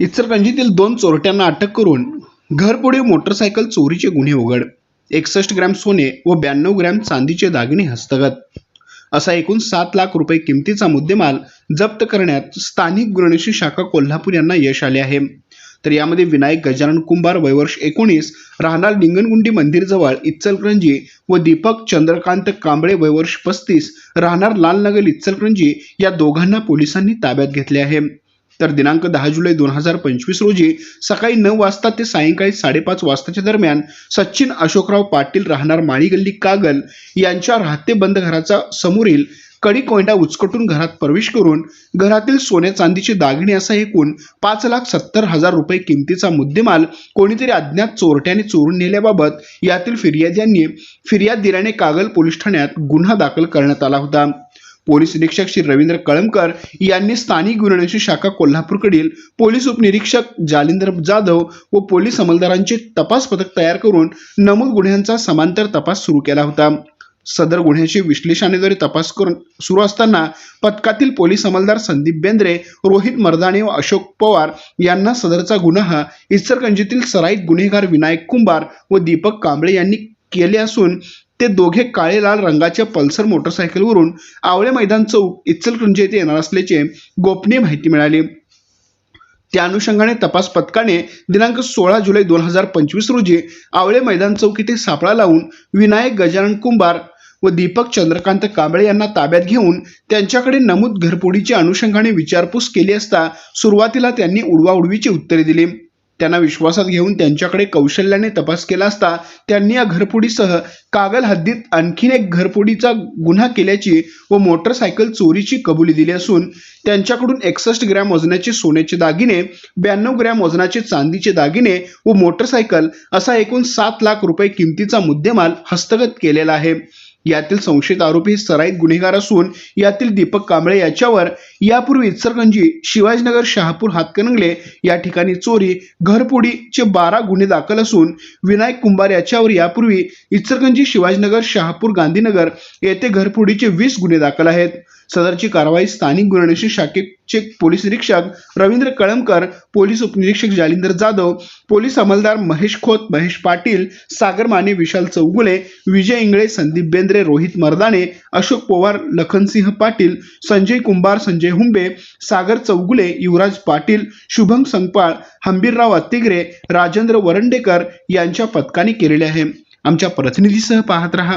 इचलकरंजीतील दोन चोरट्यांना अटक करून घरपुढे मोटरसायकल चोरीचे गुन्हे उघड एकसष्ट ग्रॅम सोने व ब्याण्णव ग्रॅम चांदीचे दागिने हस्तगत. असा एकूण सात लाख रुपये किमतीचा मुद्देमाल जप्त करण्यात स्थानिक गुन्हेगारी शाखा कोल्हापूर यांना यश आले आहे. तर यामध्ये विनायक गजानन कुंभार वयवर्ष एकोणीस राहणार लिंगणगुंडी मंदिरजवळ इचलकरंजी व दीपक चंद्रकांत कांबळे वयवर्ष पस्तीस राहणार लालनगर इचलकरंजी या दोघांना पोलिसांनी ताब्यात घेतले आहे. तर दिनांक दहा जुलै दोन हजार पंचवीस रोजी सकाळी नऊ वाजता ते सायंकाळी साडेपाच वाजताच्या दरम्यान सचिन अशोकराव पाटील राहणार माळीगल्ली कागल यांच्या राहते बंद घराचा समोरील कडी कोयंडा उचकटून घरात प्रवेश करून घरातील सोने चांदीचे दागिने असा एकूण पाच लाख सत्तर हजार रुपये किमतीचा मुद्देमाल कोणीतरी अज्ञात चोरट्याने चोरून नेल्याबाबत यातील फिर्याद्यांनी फिर्याद दिल्याने कागल पोलीस ठाण्यात गुन्हा दाखल करण्यात आला होता. पोलीस निरीक्षक श्री रवींद्र कळमकर यांनी स्थानिक गुन्हेगारी शाखा कोल्हापूरकडील पोलीस उपनिरीक्षक जालिंदर जाधव व पोलीस अंमलदारांचे तपास पथक तयार करून नमूद गुन्ह्यांचा समांतर तपास सुरू केला होता. सदर गुन्ह्याचे विश्लेषणाद्वारे तपास करून सुरू असताना पथकातील पोलीस अंमलदार संदीप बेंद्रे रोहित मर्दाणे व अशोक पवार यांना सदरचा गुन्हा इचलकरंजीतील सराईत गुन्हेगार विनायक कुंभार व दीपक कांबळे यांनी केले असून ते दोघे काळे लाल रंगाच्या पल्सर मोटरसायकलवरून आवळे मैदान चौक इचलकरंजी येथे येणार असल्याचे गोपनीय माहिती मिळाली. त्या अनुषंगाने तपास पथकाने दिनांक सोळा जुलै दोन हजार पंचवीस रोजी आवळे मैदान चौक येथे सापळा लावून विनायक गजानन कुंभार व दीपक चंद्रकांत कांबळे यांना ताब्यात घेऊन त्यांच्याकडे नमूद घरपोडीच्या अनुषंगाने विचारपूस केली असता सुरुवातीला त्यांनी उडवाउडवीची उत्तरे दिली. त्यांना विश्वासात घेऊन त्यांच्याकडे कौशल्याने तपास केला असता त्यांनी या घरफोडीसह कागल हद्दीत आणखीन एक घरफोडीचा गुन्हा केल्याची व मोटरसायकल चोरीची कबुली दिली असून त्यांच्याकडून एकसष्ट ग्रॅम वजनाचे सोन्याचे दागिने ब्याण्णव ग्रॅम वजनाचे चांदीचे दागिने व मोटरसायकल असा एकूण सात लाख रुपये किमतीचा मुद्देमाल हस्तगत केलेला आहे. यातील संशयित आरोपी सराईत गुन्हेगार असून यातील दीपक कांबळे याच्यावर यापूर्वी इचरगंजी शिवाजीनगर शहापूर हातकणंगले या ठिकाणी चोरी घरपोडीचे बारा गुन्हे दाखल असून विनायक कुंभार याच्यावर यापूर्वी इचरगंजी शिवाजीनगर शहापूर गांधीनगर येथे घरफोडीचे वीस गुन्हे दाखल आहेत. सदरची कारवाई स्थानिक गुन्हेगारी शाखेचे पोलीस निरीक्षक रवींद्र कळमकर पोलीस उपनिरीक्षक जालिंदर जाधव पोलीस अंमलदार महेश खोत महेश पाटील सागर माने विशाल चौगुले विजय इंगळे संदीप बेंद्रे रोहित मर्दाने अशोक पवार लखनसिंह पाटील संजय कुंभार संजय हुंबे सागर चौगुले युवराज पाटील शुभम संगपाळ हंबीरराव अत्तिगरे राजेंद्र वरंडेकर यांच्या पथकाने केलेले आहे. आमच्या प्रतिनिधीसह पाहत रहा.